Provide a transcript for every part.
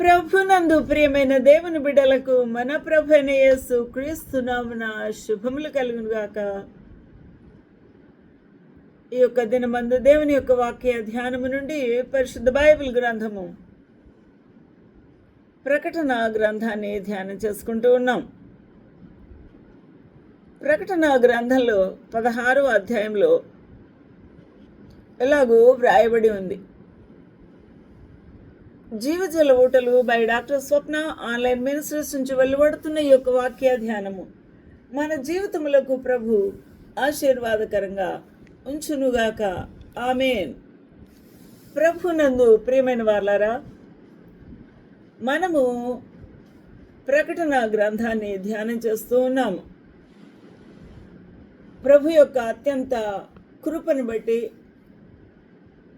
ప్రభునందు ప్రియమైన దేవుని బిడ్డలకు మన ప్రభైన యేసు క్రీస్తునామున శుభములు కలుగునుగాక. ఈ యొక్క దినమందు దేవుని యొక్క వాక్య ధ్యానము నుండి పరిశుద్ధ బైబిల్ గ్రంథము ప్రకటన గ్రంథాన్ని ధ్యానం చేసుకుంటూ ఉన్నాం. ప్రకటన గ్రంథంలో పదహారో అధ్యాయంలో ఎలాగూ వ్రాయబడి ఉంది. జీవజల ఊటలు by doctor Swapna online ministers నుంచి వెలువడుతున్న ఈ యొక్క వాక్య ధ్యానము మన జీవితములకు ప్రభు ఆశీర్వాదకరంగా ఉంచునుగాక. ఆమెన్. ప్రభు నందు ప్రియమైన వాళ్ళారా మనము ప్రకటన గ్రంథాన్ని ధ్యానం చేస్తూ ఉన్నాము. ప్రభు యొక్క అత్యంత కృపను బట్టి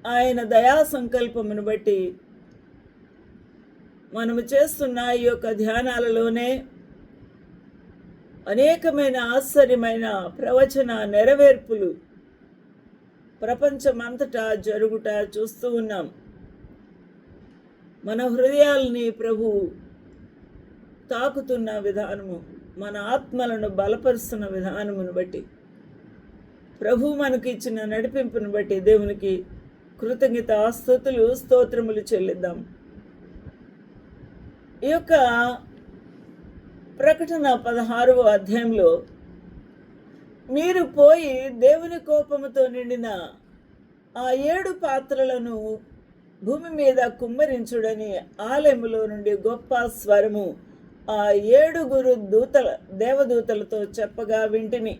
ఆయన దయా సంకల్పమును బట్టి మనము చేస్తున్న ఈ యొక్క ధ్యానాలలోనే అనేకమైన ఆశ్చర్యమైన ప్రవచన నెరవేర్పులు ప్రపంచమంతటా జరుగుట చూస్తూ ఉన్నాం. మన హృదయాల్ని ప్రభు తాకుతున్న విధానము మన ఆత్మలను బలపరుస్తున్న విధానమును బట్టి ప్రభు మనకి ఇచ్చిన నడిపింపును బట్టి దేవునికి కృతజ్ఞత ఆస్తుతులు స్తోత్రములు చెల్లిద్దాం. ఈ యొక్క ప్రకటన పదహారవ అధ్యాయంలో మీరు పోయి దేవుని కోపముతో నిండిన ఆ ఏడు పాత్రలను భూమి మీద కుమ్మరించుడని ఆలయములో నుండి గొప్ప స్వరము ఆ ఏడుగురు దూతల దేవదూతలతో చెప్పగా వింటిని.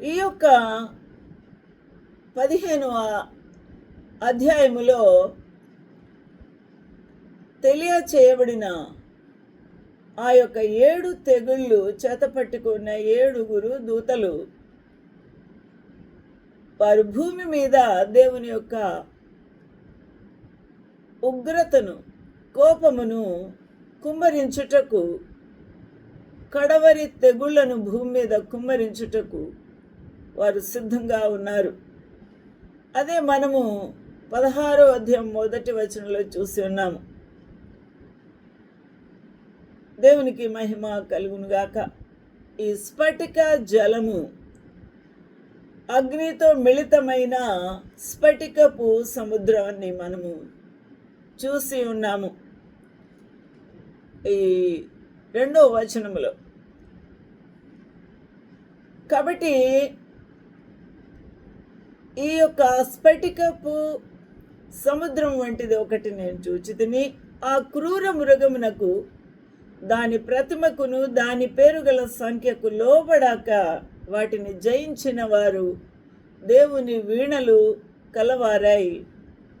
ఈ యొక్క పదిహేనవ అధ్యాయములో తెలియచేయబడిన ఆ యొక్క ఏడు తెగుళ్ళు చేతపట్టుకున్న ఏడుగురు దూతలు వారు భూమి మీద దేవుని యొక్క ఉగ్రతను కోపమును కుమ్మరించుటకు కడవరి తెగుళ్ళను భూమి మీద కుమ్మరించుటకు వారు సిద్ధంగా ఉన్నారు. అదే మనము పదహారో అధ్యాయం మొదటి వచనంలో చూసి ఉన్నాము. దేవునికి మహిమ కలుగునుగాక. ఈ స్ఫటిక జలము అగ్నితో మిళితమైన స్ఫటికపు సముద్రాన్ని మనము చూసి ఉన్నాము. ఈ రెండో వచనములో కాబట్టి ఈ యొక్క స్ఫటికపు సముద్రం వంటిది ఒకటి నేను చూచితిని. ఆ క్రూర మృగమునకు దాని ప్రతిమకును దాని పేరు గల సంఖ్యకు లోబడాక వాటిని జయించిన వారు దేవుని వీణలు కలవారై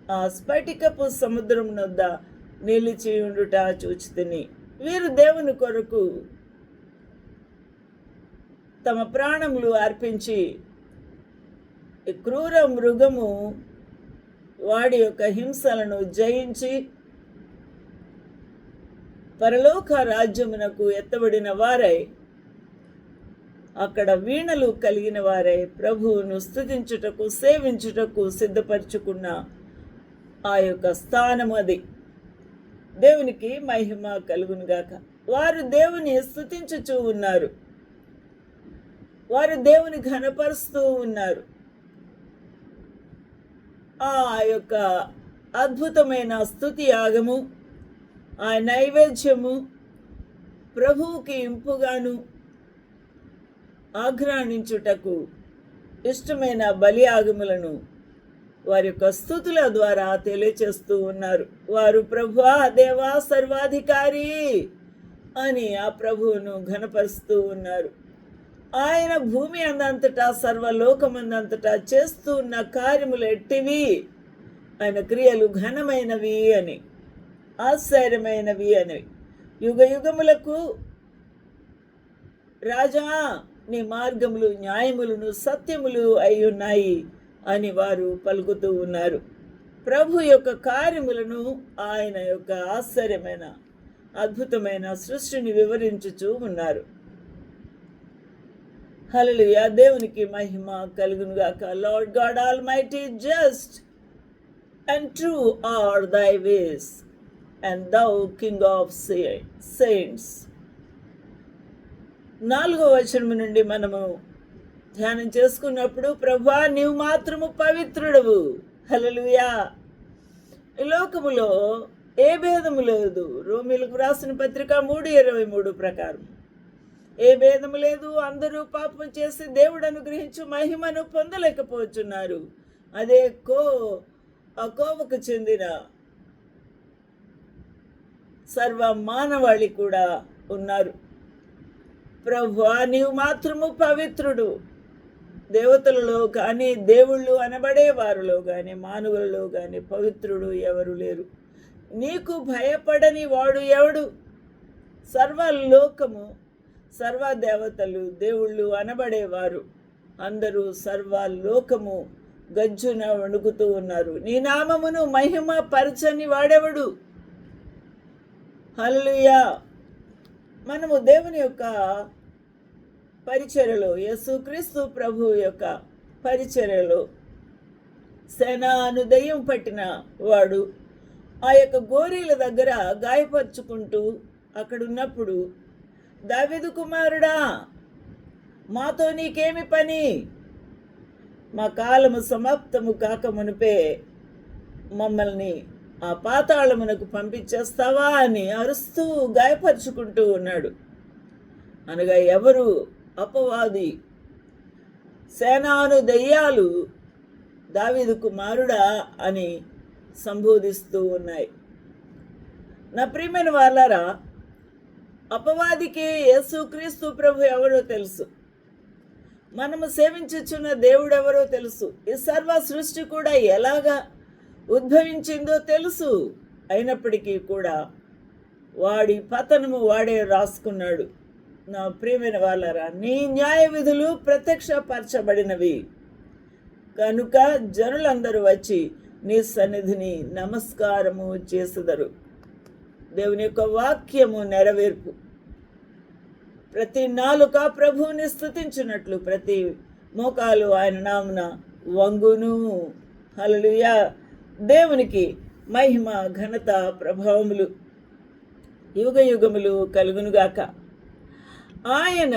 ఆ స్ఫటికపు సముద్రం నొద్ద నిలిచి ఉండుట చూచితిని వీరు దేవుని కొరకు తమ ప్రాణములు అర్పించి క్రూర మృగము వాడి యొక్క హింసలను జయించి పరలోక రాజ్యమునకు ఎత్తబడిన వారై అక్కడ వీణలు కలిగిన వారై ప్రభువును స్థుతించుటకు సేవించుటకు సిద్ధపరచుకున్న ఆ యొక్క స్థానం అది. దేవునికి మహిమ కలుగునుగాక వారు దేవుని స్థుతించుచూ ఉన్నారు. వారు దేవుని ఘనపరుస్తూ ఉన్నారు. ఆ యొక్క అద్భుతమైన స్థుతి యాగము ఆ నైవేద్యము ప్రభువుకి ఇంపుగాను ఆఘ్రాణించుటకు ఇష్టమైన బలి ఆగములను వారి యొక్క స్థుతుల ద్వారా తెలియచేస్తూ ఉన్నారు. వారు ప్రభువా దేవా సర్వాధికారి అని ఆ ప్రభువును ఘనపరుస్తూ ఉన్నారు. ఆయన భూమి అందంతటా సర్వలోకమందంతటా చేస్తూ ఉన్న కార్యములు ఎట్టివి? ఆయన క్రియలు ఘనమైనవి అని. ఆశ్చర్యమైనవి అనేవి. యుగ యుగములకు రాజా నీ మార్గములు న్యాయములను సత్యములు అయి ఉన్నాయి అని వారు పలుకుతూ ఉన్నారు. ప్రభు యొక్క కార్యములను ఆయన యొక్క ఆశ్చర్యమైన అద్భుతమైన సృష్టిని వివరించుచూ ఉన్నారు. హల్లెలూయా! దేవునికి మహిమ కలుగునుగాక. Lord God almighty just and true are thy ways and thou king of saints నాలుగో వచనం నుండి మనము ధ్యానం చేసుకున్నప్పుడు ప్రభా నీవు మాత్రము పవిత్రుడవు. హలలుయా ఈ లోకములో ఏ భేదము లేదు. రోమిలకు రాసిన పత్రిక మూడు ఇరవై మూడు ప్రకారం. ఏ భేదము లేదు. అందరూ పాపం చేసి దేవుడు అనుగ్రహించు మహిమను పొందలేకపోతున్నారు. అదే కో అకోవకు కోవకు చెందిన సర్వ మానవాళి కూడా ఉన్నారు. ప్రభు నీవు మాత్రము పవిత్రుడు. దేవతలలో కానీ దేవుళ్ళు అనబడే వారిలో కానీ మానవులలో కానీ పవిత్రుడు ఎవరు లేరు. నీకు భయపడని వాడు ఎవడు? సర్వలోకము సర్వ దేవతలు దేవుళ్ళు అనబడేవారు అందరూ సర్వలోకము గజ్జున వణుకుతూ ఉన్నారు. నీ నామమును మహిమ పరచని వాడెవడు? హల్లుయా మనము దేవుని యొక్క పరిచర్యలు యేసుక్రీస్తు ప్రభు యొక్క పరిచర్యలు సేనానుదయం పట్టిన వాడు ఆ యొక్క గోరీల దగ్గర గాయపరుచుకుంటూ అక్కడున్నప్పుడు దావిదు కుమారుడా మాతో నీకేమి పని? మా కాలము సమాప్తము కాక మునిపే మమ్మల్ని ఆ పాతాళమునకు పంపించేస్తావా అని అరుస్తూ గాయపరుచుకుంటూ ఉన్నాడు. అనగా ఎవరు అపవాది? సేనాను దయ్యాలు దావీదు కుమారుడా అని సంబోధిస్తూ ఉన్నాయి. నా ప్రియమైన వాళ్ళారా అపవాదికి యేసుక్రీస్తు ప్రభు ఎవరో తెలుసు. మనము సేవించుచున్న దేవుడు ఎవరో తెలుసు. ఈ సర్వ సృష్టి కూడా ఎలాగా ఉద్భవించిందో తెలుసు. అయినప్పటికీ కూడా వాడి పతనము వాడే రాసుకున్నాడు. నా ప్రియమైన వాళ్ళరా నీ న్యాయ విధులు ప్రత్యక్షపరచబడినవి. కనుక జనులందరూ వచ్చి నీ సన్నిధిని నమస్కారము చేసెదరు. దేవుని యొక్క వాక్యము నెరవేర్పు. ప్రతి నాలుక ప్రభువుని స్థుతించినట్లు ప్రతి మోకాలు ఆయన నామున వంగును. హలలుయా దేవునికి మహిమ ఘనత ప్రభావములు యుగ యుగములు కలుగునుగాక. ఆయన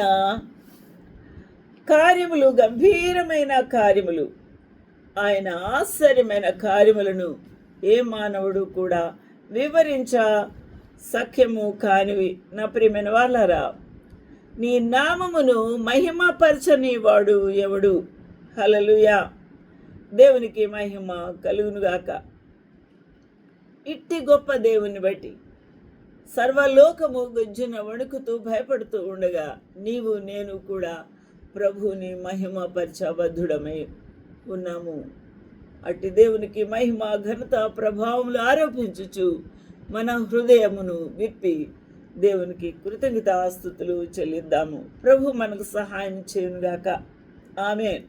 కార్యములు గంభీరమైన కార్యములు ఆయన ఆశ్చర్యమైన కార్యములను ఏ మానవుడు కూడా వివరించ సఖ్యము కానివి. నా ప్రియమైన వాళ్ళారా నీ నామమును మహిమపరచని వాడు ఎవడు? హలలుయా దేవునికి మహిమ కలుగునుగాక. ఇట్టి గొప్ప దేవుని బట్టి సర్వలోకము గజ్జున వణుకుతూ భయపడుతూ ఉండగా నీవు నేను కూడా ప్రభువుని మహిమపరచబద్ధుడమై ఉన్నాము. అట్టి దేవునికి మహిమ ఘనత ప్రభావములు ఆరోపించుచు మన హృదయమును విప్పి దేవునికి కృతజ్ఞత ఆస్తుతులు చెల్లిద్దాము. ప్రభు మనకు సహాయం చేయనుగాక. ఆమె